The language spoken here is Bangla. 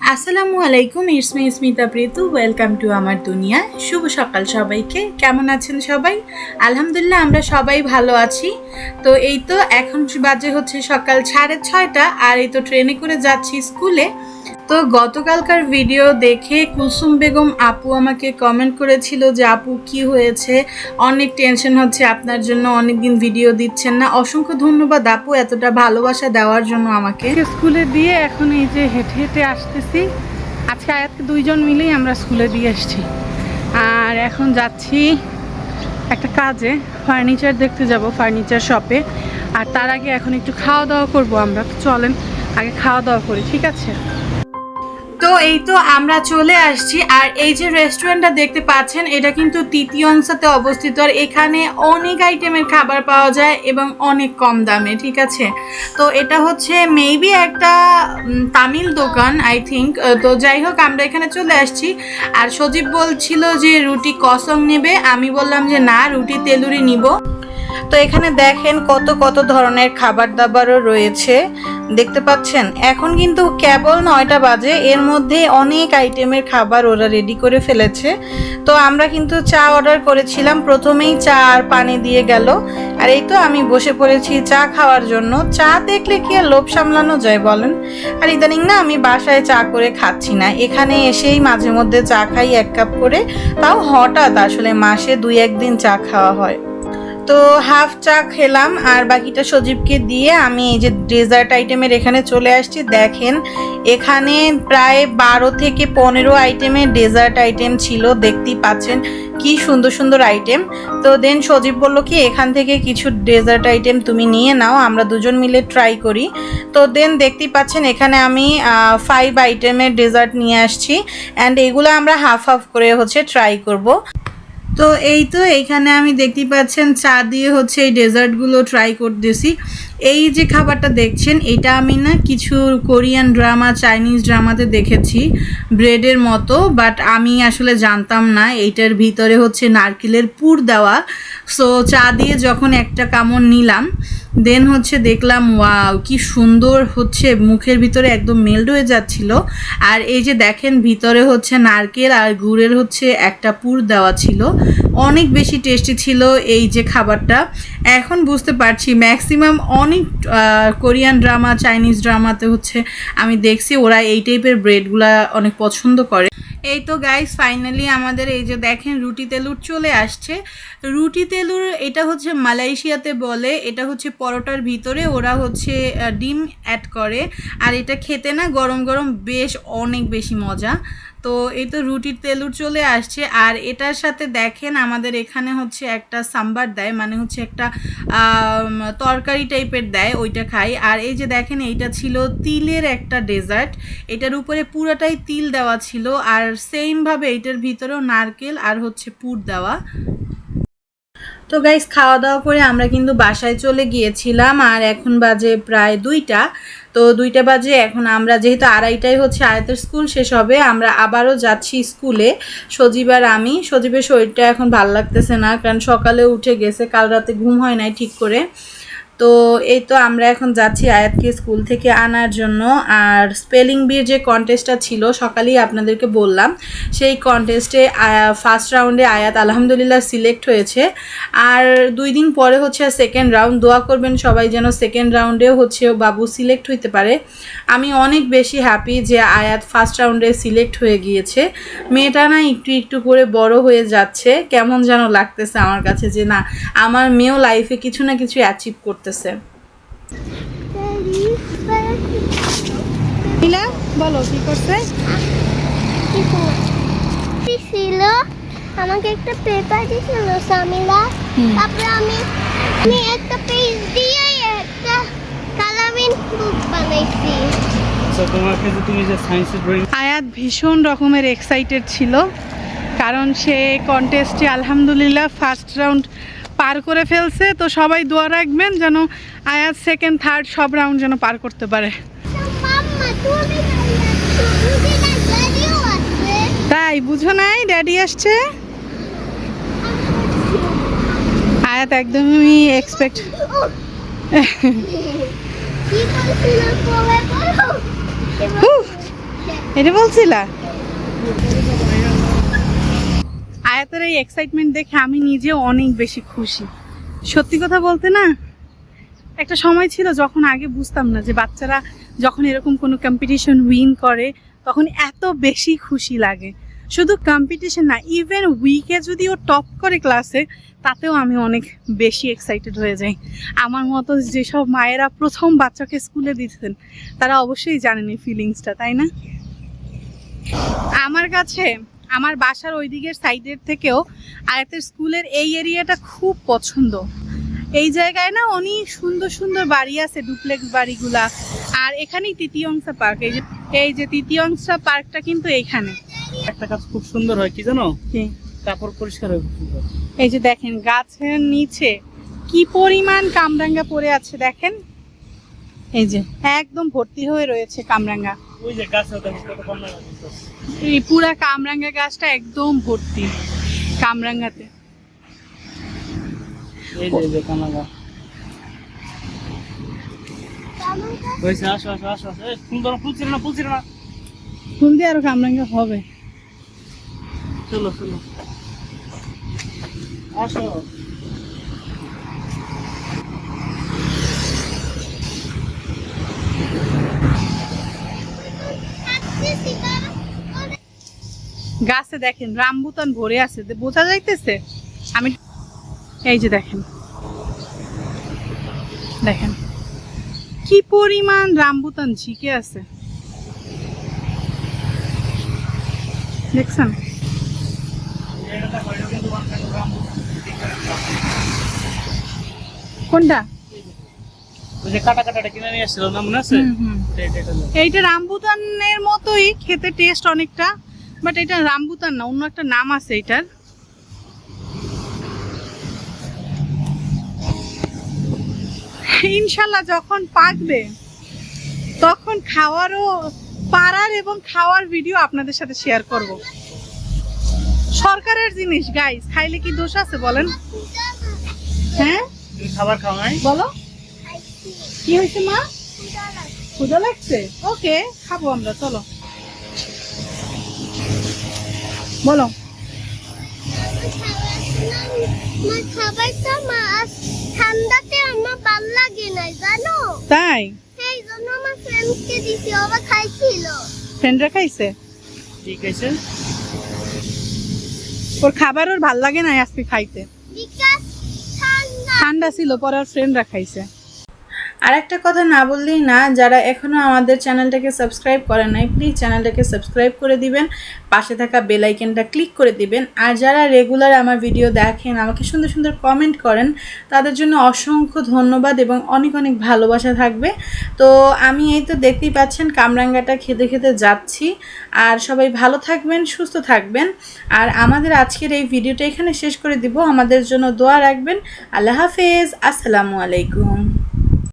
আসসালামু আলাইকুম ইসমি স্মিতা প্রীতু, ওয়েলকাম টু আমার দুনিয়া। শুভ সকাল সবাইকে, কেমন আছেন সবাই? আলহামদুলিল্লাহ, আমরা সবাই ভালো আছি। তো এই তো এখন বাজে হচ্ছে সকাল সাড়ে ছয়টা, আর এই তো ট্রেনে করে যাচ্ছি স্কুলে। তো গতকালকার ভিডিও দেখে কুলসুম বেগম আপু আমাকে কমেন্ট করেছিল যে, আপু, কি হয়েছে? অনেক টেনশন হচ্ছে, আপনার জন্য অনেক দিন ভিডিও দিচ্ছেন না। অসংখ্য ধন্যবাদ আপু, এতটা ভালোবাসা দেওয়ার জন্য আমাকে। স্কুলে দিয়ে এখন এই যে হেঁটে হেঁটে আসতেছি। আজকে আয়াতকে দুইজন মিলেই আমরা স্কুলে দিয়ে এসছি আর এখন যাচ্ছি একটা কাজে, ফার্নিচার দেখতে যাব, ফার্নিচার শপে। আর তার আগে এখন একটু খাওয়া দাওয়া করব আমরা। চলেন, আগে খাওয়া দাওয়া করি, ঠিক আছে? তো এই তো আমরা চলে আসছি, আর এই যে রেস্টুরেন্টটা দেখতে পাচ্ছেন, এটা কিন্তু তৃতীয় অংশতে অবস্থিত, আর এখানে অনেক আইটেমের খাবার পাওয়া যায় এবং অনেক কম দামে, ঠিক আছে? তো এটা হচ্ছে মেবি একটা তামিল দোকান আই থিঙ্ক তো যাই হোক, আমরা এখানে চলে আসছি, আর সজীব বলছিল যে রুটি কসং নেবে, আমি বললাম যে না, রুটি তেলুরি নিব। তো এখানে দেখেন কত কত ধরনের খাবার দাবারও রয়েছে দেখতে পাচ্ছেন? এখন কিন্তু কেবল নয়টা বাজে, এর মধ্যে অনেক আইটেমের খাবার ওরা রেডি করে ফেলেছে। তো আমরা কিন্তু চা অর্ডার করেছিলাম, প্রথমেই চা আর পানি দিয়ে গেল। আর এই তো আমি বসে পড়েছি চা খাওয়ার জন্য। চা দেখলে কি আর লোভ সামলানো যায় বলেন? আর ইদানিং না আমি বাসায় চা করে খাচ্ছি না। এখানে এসেই মাঝে মধ্যে চা খাই এক কাপ করে। তাও হঠাৎ আসলে মাসে দুই একদিন চা খাওয়া হয়। তো হাফ চা খেলাম আর বাকিটা সজীবকে দিয়ে আমি এই যে ডেজার্ট আইটেমের এখানে চলে আসছি। দেখেন, এখানে প্রায় বারো থেকে পনেরো আইটেমের ডেজার্ট আইটেম ছিল, দেখতেই পাচ্ছেন কি সুন্দর সুন্দর আইটেম তো দেন সজীব বলল কি, এখান থেকে কিছু ডেজার্ট আইটেম তুমি নিয়ে নাও, আমরা দুজন মিলে ট্রাই করি। তো দেন দেখতেই পাচ্ছেন, এখানে আমি ফাইভ আইটেমের ডেজার্ট নিয়ে আসছি। অ্যান্ড এগুলো আমরা হাফ হাফ করে হচ্ছে ট্রাই করব। তো এই তো এইখানে আমি দেখতে পাচ্ছেন চা দিয়ে হচ্ছে এই ডেজার্টগুলো ট্রাই করতেছি। এই যে খাবারটা দেখছেন, এটা আমি না কিছু কোরিয়ান ড্রামা চাইনিজ ড্রামাতে দেখেছি ব্রেডের মতো বাট আমি আসলে জানতাম না এইটার ভিতরে হচ্ছে নারকেলের পুর দেওয়া। সো চা দিয়ে যখন একটা কামড় নিলাম দেন হচ্ছে দেখলাম ওয়াও কি সুন্দর হচ্ছে, মুখের ভিতরে একদম মেল্ট হয়ে যাচ্ছিল। আর এই যে দেখেন, ভিতরে হচ্ছে নারকেল আর গুড়ের হচ্ছে একটা পুর দেওয়া ছিল। অনেক বেশি টেস্টি ছিল এই যে খাবারটা। এখন বুঝতে পারছি ম্যাক্সিমাম অনেক কোরিয়ান ড্রামা চাইনিজ ড্রামাতে হচ্ছে আমি দেখছি, ওরা এই টাইপের ব্রেডগুলা অনেক পছন্দ করে। এই তো গাইস ফাইনালি আমাদের এই যে দেখেন রুটি তেলুর চলে আসছে। রুটি তেলুর এটা হচ্ছে মালয়েশিয়াতে বলে, এটা হচ্ছে পরোটার ভিতরে, ওরা হচ্ছে ডিম অ্যাড করে। আর এটা খেতে না গরম গরম বেশ, অনেক বেশি মজা। তো এই তো রুটির তেলুর চলে আসছে। আর এটার সাথে দেখেন আমাদের এখানে হচ্ছে একটা সাম্বার দেয় মানে হচ্ছে একটা তরকারি টাইপের দেয়, ওইটা খাই। আর এই যে দেখেন, এইটা ছিল তিলের একটা ডেজার্ট। এটার উপরে পুরোটাই তিল দেওয়া ছিল। আর সেমভাবে এইটার ভিতরেও নারকেল আর হচ্ছে পুর দেওয়া। তো গাইস খাওয়া দাওয়া করে আমরা কিন্তু বাসায় চলে গিয়েছিলাম। আর এখন বাজে প্রায় দুইটা। তো দুইটা বাজে, এখন আমরা যেহেতু আড়াইটাই হচ্ছে আয়তের স্কুল শেষ হবে, আমরা আবারও যাচ্ছি স্কুলে। সজীব আর আমি। সজীবের শরীরটা এখন ভালো লাগতেছে না, কারণ সকালে উঠে গেছে, কাল রাতে ঘুম হয় নাই ঠিক করে। তো এই তো আমরা এখন যাচ্ছি আয়াতকে স্কুল থেকে আনার জন্য। আর স্পেলিং বির যে কন্টেস্টটা ছিল, সকালেই আপনাদেরকে বললাম, সেই কন্টেস্টে ফার্স্ট রাউন্ডে আয়াত আলহামদুলিল্লাহ সিলেক্ট হয়েছে। আর দুই দিন পরে হচ্ছে সেকেন্ড রাউন্ড দোয়া করবেন সবাই যেন সেকেন্ড রাউন্ডেও হচ্ছে বাবু সিলেক্ট হইতে পারে। আমি অনেক বেশি হ্যাপি যে আয়াত ফার্স্ট রাউন্ডে সিলেক্ট হয়ে গিয়েছে। মেয়েটা না একটু একটু করে বড় হয়ে যাচ্ছে। কেমন যেন লাগতেছে আমার কাছে যে না, আমার মেয়েও লাইফে কিছু না কিছু অ্যাচিভ করতেছে। মিলা বলো কি করছে? ছিল আমাকে একটা পেপার দিয়েছিল সামিলা। তারপরে আমি আমি একটা পেজ দিয়ে একটা কালারিং বুক বানাইছি। তো তোমাকে যে তুমি যে সায়েন্সের ড্রয়িং আয়াত ভীষণ রকমের এক্সাইটেড ছিল কারণ সে কন্টেস্টে আলহামদুলিল্লাহ ফার্স্ট রাউন্ড পার করে ফেলছে তো সবাই দোয়া রাখবেন যেন আয়াত সেকেন্ড থার্ড সব রাউন্ড যেন পার করতে পারে। তাই বুঝো নাই? ড্যাডি আসছে? আয়াত একদমই এক্সপেক্ট এটা বলছিলা? আয়াতের এই এক্সাইটমেন্ট দেখে আমি নিজে অনেক বেশি খুশি। সত্যি কথা বলতে না, একটা সময় ছিল যখন আগে বুঝতাম না যে বাচ্চারা যখন এরকম কোনো কম্পিটিশন উইন করে, তখন এত বেশি খুশি লাগে। শুধু কম্পিটিশন না ইভেন উইকে যদি ও টপ করে ক্লাসে তাতেও আমি অনেক বেশি এক্সাইটেড হয়ে যাই। আমার মতো যেসব মায়েরা প্রথম বাচ্চাকে স্কুলে দিতেন, তারা অবশ্যই জানেন এই ফিলিংসটা তাই না? আমার কাছে আমার বাসার ওই দিকের সাইডের থেকেও আয়াতের স্কুলের এই এরিয়াটা খুব পছন্দ। এই জায়গায় না অনেক সুন্দর সুন্দর বাড়ি আছে ডুপ্লেক্স বাড়িগুলা। আর এখানেই তৃতীয়ংশা পার্ক। এই যে এই যে তৃতীয়ংশা পার্কটা কিন্তু এইখানে একটা কাজ খুব সুন্দর হয় কি জানো? কি? কাপড় পরিষ্কার হয় এই যে দেখেন গাছের নিচে কি পরিমাণ কামরাঙ্গা পড়ে আছে দেখেন। এই যে একদম ভর্তি হয়ে রয়েছে কামরাঙ্গা। ওই যে এই পুরা কামরাঙ্গা গাছটা একদম ভর্তি কামরাঙ্গাতে। এই যে এই, ফুল দিয়ে আরও কামরাঙ্গা হবে। চলো চলো। আসো। গাছে দেখেন রামবুতান ভরে আছে। বোঝা যাইতেছে? আমি এই যে দেখেন। দেখেন। কি পরিমাণ রামবুতান ঝিকে আছে। দেখছেন? কোনটা। এইটা রামবুতানের মতোই খেতে টেস্ট অনেকটা। বাট এটা রামবুতান না অন্য একটা নাম আছে এটার। ইনশাল্লাহ যখন পাকবে তখন খাওয়ারও পাড়ার এবং খাওয়ার ভিডিও আপনাদের সাথে শেয়ার করব। সরকারের জিনিস গাইস খাইলে কি দোষ আছে বলেন? হ্যাঁ? খাবার খাও নাই? বলো। কি হয়েছে মা? পূজা লাগছে? ওকে খাব আমরা চলো। জানো? তাই? ফ্রেন্ডরা খাইছে? ঠিক আছে ওর খাবার ওর ভালো লাগে না আজকে খাইতে। বিকাশ ঠান্ডা। ঠান্ডা ছিল পরে ওর ফ্রেন্ডরা খাইছে। আর একটা কথা না বললেই না, যারা এখনও আমাদের চ্যানেলটাকে সাবস্ক্রাইব করেন নাই প্লিজ চ্যানেলটাকে সাবস্ক্রাইব করে দিবেন, পাশে থাকা বেল আইকনটা ক্লিক করে দিবেন, আর যারা রেগুলার আমার ভিডিও দেখেন, আমাকে সুন্দর সুন্দর কমেন্ট করেন, তাদের জন্য অসংখ্য ধন্যবাদ এবং অনেক অনেক ভালোবাসা থাকবে। তো আমি এই তো দেখতেই পাচ্ছেন কামরাঙ্গাটা খেতে খেতে যাচ্ছি, আর সবাই ভালো থাকবেন, সুস্থ থাকবেন। আর আমাদের আজকের এই ভিডিওটা এখানে শেষ করে দিব। আমাদের জন্য দোয়া রাখবেন। আল্লাহ হাফেজ। আসসালামু আলাইকুম।